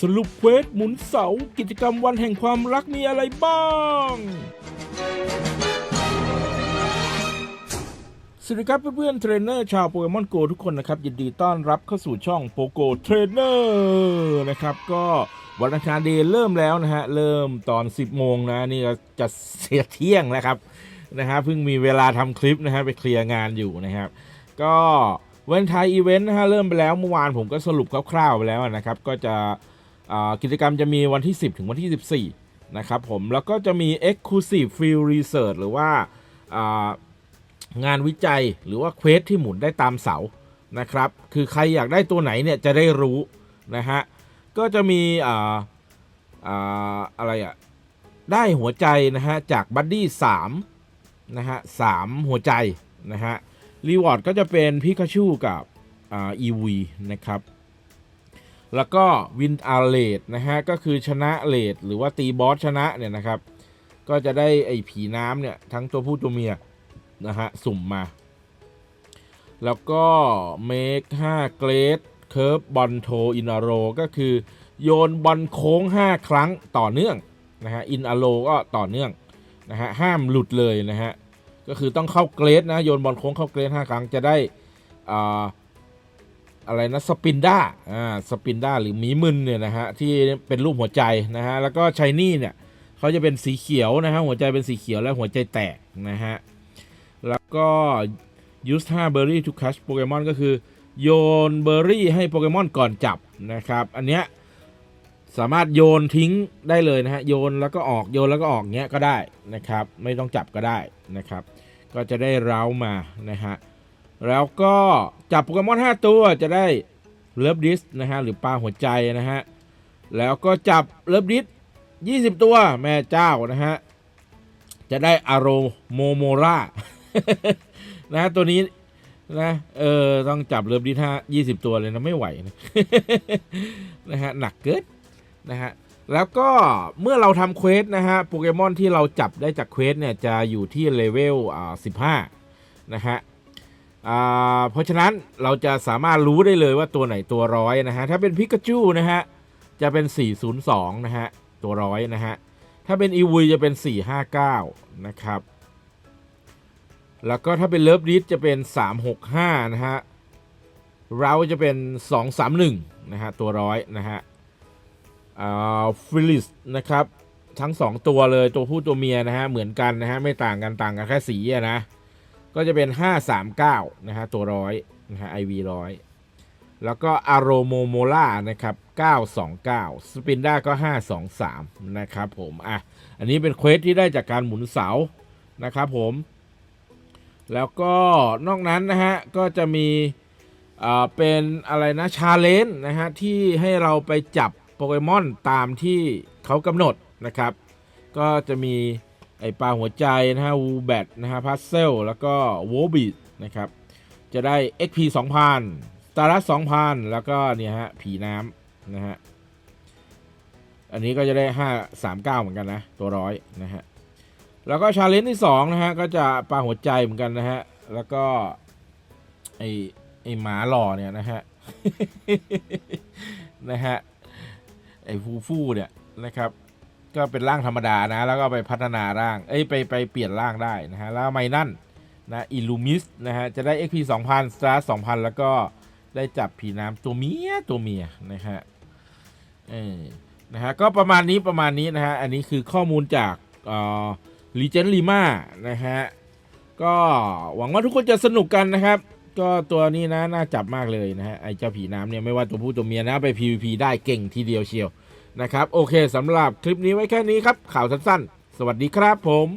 สรุปเควสหมุนเสากิจกรรมวันแห่งความรักมีอะไรบ้าง สวัสดีครับเพื่อนๆเทรนเนอร์ชาวโปเกมอนโกทุกคนนะครับ ยินดีต้อนรับเข้าสู่ช่องโปโกเทรนเนอร์นะครับ ก็วันอังคารเดย์เริ่มแล้วนะฮะ เริ่มตอน 10 โมงนะ นี่ก็จะเสียเที่ยงนะครับนะฮะเพิ่งมีเวลาทำคลิปนะฮะไปเคลียร์งานอยู่นะครับ ก็วันไทยอีเวนต์นะฮะเริ่มไปแล้วเมื่อวานผมก็สรุปคร่าวๆไปแล้วนะครับ ก็จะ กิจกรรมจะมีวันที่ 10 ถึงวันที่ 14 นะครับผม แล้วก็จะมี Exclusive Field Research หรือว่าางานวิจัยหรือว่าเควสที่หมุนได้ตามเสานะครับ คือใครอยากได้ตัวไหนเนี่ยจะได้รู้นะฮะ ก็จะมีอ่าอ่าอะไรอะได้หัวใจนะฮะจากบัดดี้3นะฮะสามหัวใจนะฮะรีวอร์ดก็จะเป็นพิคาชูกับอ่าอีวีนะครับ แล้วก็วินอาเลดนะฮะ ก็คือชนะเลดหรือว่าตีบอสชนะเนี่ยนะครับ ก็จะได้ไอ้ผีน้ำเนี่ย ทั้งตัวผู้ตัวเมียนะฮะ สุ่มมา แล้วก็เมค5เกรดเคิร์ฟบอลโทอินอโรก็คือโยนบอลโค้ง 5 ครั้งต่อเนื่องนะฮะอินอโรก็ต่อเนื่องนะฮะห้ามหลุดเลยนะฮะ ก็คือต้องเข้าเกรดนะ โยนบอลโค้งเข้าเกรด 5 ครั้งจะได้อ่า อะไรนะสปินด้าอ่าสปินด้าหรือหมีมึนเนี่ยนะฮะที่เป็นรูปหัวใจนะฮะแล้วก็ชายนี่เนี่ยเขาจะเป็นสีเขียวนะฮะหัวใจเป็นสีเขียวและหัวใจแตกนะฮะแล้วก็ use 5 berry to catch โปเกมอนก็คือโยนเบอร์รี่ให้โปเกมอนก่อนจับนะครับ อันเนี้ยสามารถโยนทิ้งได้เลยนะฮะโยนแล้วก็ออกโยนแล้วก็ออกเงี้ยก็ได้นะครับ ไม่ต้องจับก็ได้นะครับ ก็จะได้เร้ามานะฮะ แล้วก็จับโปเกมอน 5 ตัวจะได้เลิฟดิสนะฮะหรือปลาหัวใจนะฮะ แล้วก็จับเลิฟดิส20 ตัวแม่เจ้านะฮะ จะได้อารโมโมรานะฮะตัวนี้นะเออต้องจับเลิฟดิสห้ายี่สิบตัวเลยนะไม่ไหวนะนะฮะหนักเกินนะฮะแล้วก็เมื่อเราทำเควสนะฮะโปเกมอนที่เราจับได้จากเควสเนี่ยจะอยู่ที่เลเวลอ่าสิบห้านะฮะ เพราะฉะนั้นเราจะสามารถรู้ได้เลยว่าตัวไหนตัวร้อยนะฮะ ถ้าเป็นพิกาจูนะฮะ จะเป็น 402 นะฮะ ตัวร้อยนะฮะ ถ้าเป็นอีวีจะเป็น 459 นะครับ แล้วก็ถ้าเป็นเลิฟดิสจะเป็น 365 นะฮะ เราจะเป็น 231 นะฮะ ตัวร้อยนะฮะอ่าฟิลิสนะครับ ทั้ง 2 ตัวเลยตัวผู้ตัวเมียนะฮะ เหมือนกันนะฮะ ไม่ต่างกันต่างกันแค่สีนะ ก็จะเป็น 539 นะฮะตัวร้อยนะฮะ IV ร้อยแล้วก็อารโมโมล่านะครับ 929 สปินด้าก็ 523 นะครับผมอะอันนี้เป็นเควสที่ได้จากการหมุนเสานะครับผม แล้วก็นอกนั้นนะฮะ ก็จะมีอ่าเป็นอะไรนะชาเลนจ์นะฮะ ที่ให้เราไปจับโปเกมอนตามที่เขากำหนดนะครับ ก็จะมี ไอปลาหัวใจนะฮะวูแบทนะฮะพัซเซลแล้วก็โวบิดนะครับ จะได้ XP 2,000 ตารัส2,000 แล้วก็เนี่ยฮะผีน้ำนะฮะ อันนี้ก็จะได้ 539 เหมือนกันนะ ตัวร้อยนะฮะ แล้วก็ชาเลนจ์ที่2นะฮะ ก็จะปลาหัวใจเหมือนกันนะฮะ แล้วก็ ไอไอหมาหล่อเนี่ยนะฮะ นะฮะ ไอฟูฟูเนี่ยนะครับ ก็เป็นร่างธรรมดานะ แล้วก็ไปพัฒนาร่าง เอ้ยไปไปเปลี่ยนร่างได้นะฮะ แล้วไมนั่นนะอิลูมิสนะฮะ จะได้ XP 2,000 Star 2,000 แล้วก็ได้จับผีน้ำตัวเมียตัวเมียนะฮะ เออนะฮะ ก็ประมาณนี้ประมาณนี้นะฮะ อันนี้คือข้อมูลจากเอ่อลีเจนลีมานะฮะ ก็หวังว่าทุกคนจะสนุกกันนะครับ ก็ตัวนี้นะน่าจับมากเลยนะฮะ ไอ้เจ้าผีน้ำเนี่ยไม่ว่าตัวผู้ตัวเมียนะไป PVP ได้เก่งทีเดียวเชียว นะครับ โอเคสำหรับคลิปนี้ไว้แค่นี้ครับ ข่าวสั้นๆ สวัสดีครับผม